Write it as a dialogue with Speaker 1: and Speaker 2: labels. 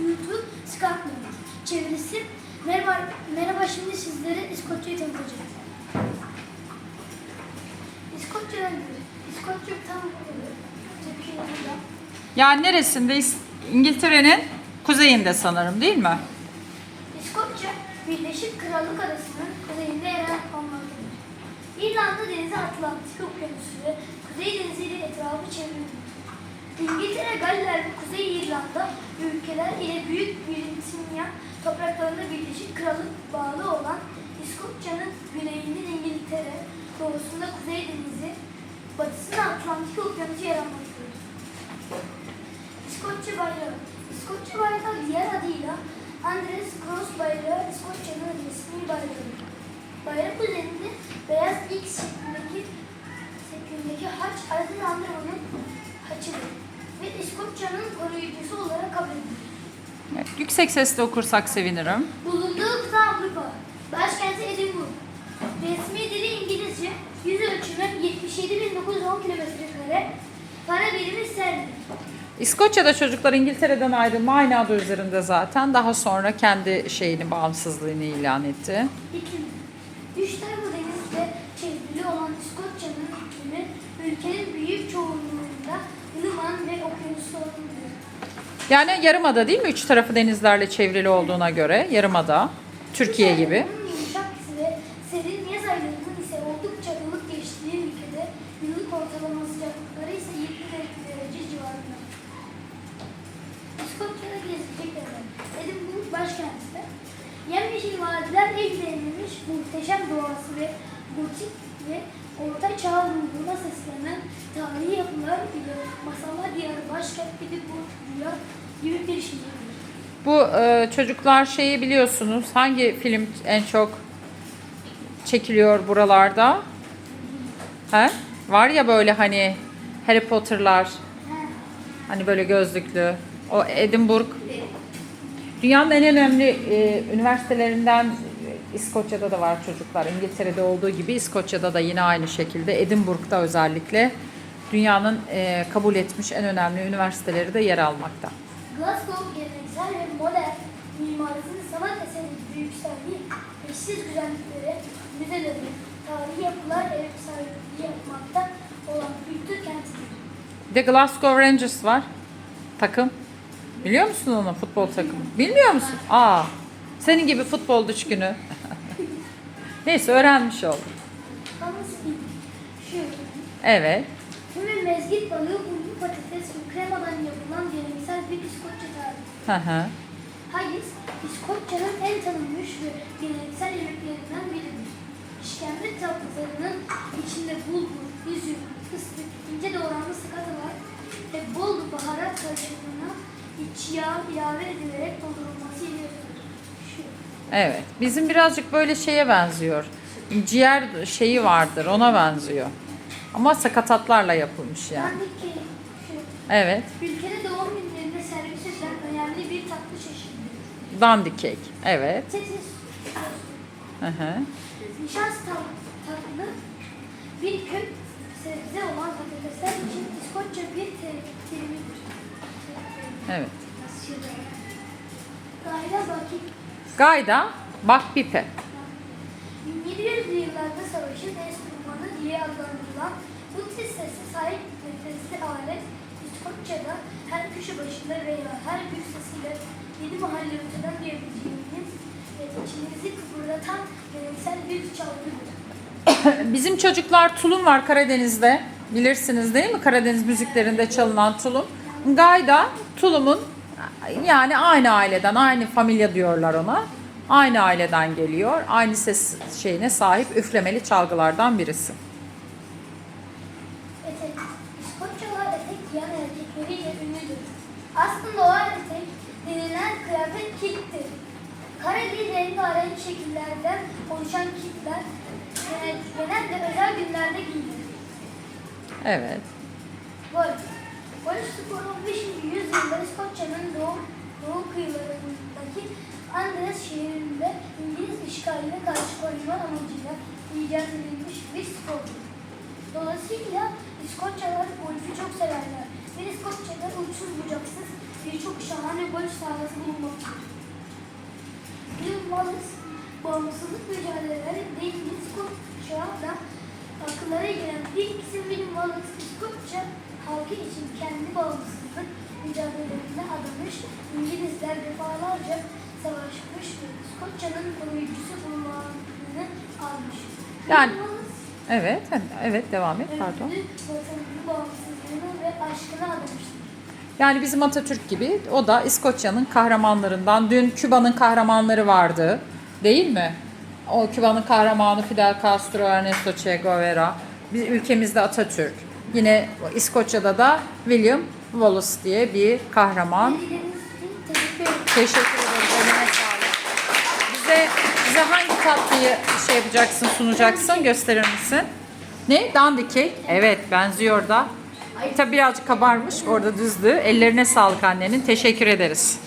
Speaker 1: YouTube Scotland. Çevirisi Merhaba, merhaba şimdi sizlere İskoçya'yı tanıtacağım. İskoçya? İskoçya tam Türkiye'de.
Speaker 2: Yani neresindeyiz? İngiltere'nin kuzeyinde sanırım değil mi?
Speaker 1: İskoçya, Birleşik Krallık Adası'nın kuzeyinde yer almaktadır. İrlanda denizi Atlantik Okyanusu ve Kuzey Denizi ile etrafı çevrilidir. İngiltere, Galler ve Kuzey İrlanda ülkeler ile Büyük Britanya topraklarında Birleşik Krallık bağlı olan İskoçya'nın güneyinde İngiltere, doğusunda Kuzey Denizi, batısında Atlantik Okyanusu yer almaktadır. İskoçya bayrağı. İskoçya bayrağı diğer adıyla Andres Cross bayrağı İskoçya'nın resmi bayrağı. Bayrak üzerinde beyaz X şeklindeki, şeklindeki haç
Speaker 2: Evet, yüksek sesle okursak sevinirim.
Speaker 1: Bulunduğu kıta Avrupa. Başkenti Edinburgh. Resmi dili İngilizce. Yüz ölçümü 77.910 km2. Para birimi sterlin.
Speaker 2: İskoçya'da çocuklar İngiltere'den ayrılma aynı adı üzerinde zaten. Daha sonra kendi şeyini, bağımsızlığını ilan etti.
Speaker 1: İklim. Üç tarafı denizle çevrili olan İskoçya'nın
Speaker 2: Yani yarımada değil mi? Üç tarafı denizlerle çevrili olduğuna göre yarımada. Türkiye gibi.
Speaker 1: Yumuşak ve serin yaz aylarının ise oldukça ılık geçtiği ülkede yıllık ortalama sıcaklıkları ise 20 derece civarında. İskoçya'da gezilecek yerler. Edinburgh başkenti. Yemyeşil vadiler eklenilmiş muhteşem doğası ve gotik ve orta çağ ruhuna seslenen tarihi yapılar ile masallar diyarı başkent Edinburgh rüya
Speaker 2: Bu e, çocuklar şeyi biliyorsunuz. Hangi film en çok çekiliyor buralarda? He? Var ya böyle hani Harry Potter'lar. Hani böyle gözlüklü. O Edinburgh. Dünyanın en önemli e, üniversitelerinden e, İskoçya'da da var çocuklar. İngiltere'de olduğu gibi İskoçya'da da yine aynı şekilde. Edinburgh'da özellikle dünyanın e, kabul etmiş en önemli üniversiteleri de yer almakta.
Speaker 1: Glasgow geleneksel ve modern mimarisinin sanat eseri yükseldiği eşsiz güzellikleri, müzeleri, tarihi yapılar ev sahipliği yapmakta olan kültür kentidir.
Speaker 2: Bir de Glasgow Rangers var. Takım. Biliyor musun onu futbol takımı? Bilmiyor musun? Aa. Senin gibi futbol düşkünü. Neyse öğrenmiş
Speaker 1: şu,
Speaker 2: Evet.
Speaker 1: tüm mezgit balığı, bulgur patates ve kremadan yapılan geleneksel bir İskoçya tarihi.
Speaker 2: Hı hı.
Speaker 1: Haggis, İskoçya'nın en tanınmış ve geleneksel yemeklerinden biridir. İşkembe tatlılarının içinde bulgur, üzüm, fıstık, ince doğranmış salatalar ve bol baharat karışımına iç yağ ilave edilerek doldurulması ile yapılır. Şu.
Speaker 2: Evet. Bizim birazcık böyle şeye benziyor. Ciğer şeyi vardır. Ona benziyor. Ama sakatatlarla yapılmış yani. Evet.
Speaker 1: Ülkede doğum günlerinde servis edilen önemli bir tatlı
Speaker 2: Dandy cake. Evet.
Speaker 1: Tetis.
Speaker 2: Hı hı.
Speaker 1: Nişasta tatlı bir kök sebze olan patatesler için İskoçya bir te- terimidir.
Speaker 2: Evet.
Speaker 1: Gayda vakit
Speaker 2: Gayda bakpipe.
Speaker 1: 1700'lü yıllarda savaşın enstrümanı diye adlandırılan bu sese sahip nefesli alet İskoçya'da her köşe başında veya her güç sesiyle yedi mahalle öteden duyabileceğiniz ve içinizi kıpırdatan geleneksel bir çalgıdır.
Speaker 2: Bizim çocuklar tulum var Karadeniz'de. Bilirsiniz değil mi? Karadeniz müziklerinde çalınan tulum. Gayda tulumun yani aynı aileden, aynı familya diyorlar ona. Aynı aileden geliyor. Aynı ses şeyine sahip üflemeli çalgılardan birisi.
Speaker 1: Kittir. Kare değil rengarenk şekillerden oluşan kitler genel- genelde özel günlerde giyilir.
Speaker 2: Evet.
Speaker 1: Golf. Golf sporu 15. yüzyılda İskoçya'nın doğu, doğu kıyılarındaki Andres şehrinde İngiliz işgaline karşı koyma amacıyla icat edilmiş bir spordur. Dolayısıyla İskoçyalılar golfü çok severler. Ve İskoçya'da uçsuz bucaksız birçok şahane barış sağlaması bulunmaktadır. William Wallace, bağımsızlık mücadeleleri deyince İskoçya'da akıllara gelen bir isim William Wallace, İskoçya halkı için kendi bağımsızlık mücadelelerine adamış, İngilizler defalarca savaşmış ve İskoçya'nın koruyucusu unvanını almış.
Speaker 2: Yani- Evet, evet devam et pardon.
Speaker 1: vatanını,
Speaker 2: Yani bizim Atatürk gibi o da İskoçya'nın kahramanlarından. Dün Küba'nın kahramanları vardı. Değil mi? O Küba'nın kahramanı Fidel Castro, Ernesto Che Guevara. Biz ülkemizde Atatürk. Yine İskoçya'da da William Wallace diye bir kahraman.
Speaker 1: Teşekkür ederim.
Speaker 2: Bize, bize hangi tatlıyı şey yapacaksın, sunacaksın? Gösterir misin? Ne? Dandy cake. Evet, benziyor da. Tabii birazcık kabarmış. Orada düzdü. Ellerine sağlık annenin. Teşekkür ederiz.